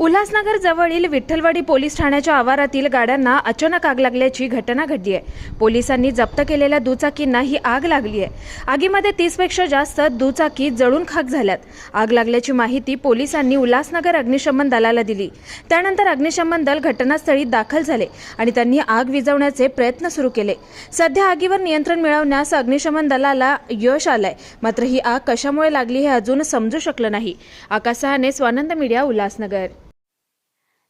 उल्हासनगर जवळील विठ्ठलवाडी पोलीस ठाण्याच्या आवारातील गाड्यांना अचानक आग लागल्याची घटना घडली आहे. पोलिसांनी जप्त केलेल्या दुचाकींना ही आग लागली आहे. आगीमध्ये तीसपेक्षा जास्त दुचाकी जळून खाक झाल्यात. आग लागल्याची माहिती पोलिसांनी उल्हासनगर अग्निशमन दलाला दिली. त्यानंतर अग्निशमन दल घटनास्थळी दाखल झाले आणि त्यांनी आग विझवण्याचे प्रयत्न सुरू केले. सध्या आगीवर नियंत्रण मिळवण्यास अग्निशमन दलाला यश आलंय. मात्र ही आग कशामुळे लागली हे अजून समजू शकलं नाही. आकाशहाने स्वानंद मीडिया उल्हासनगर.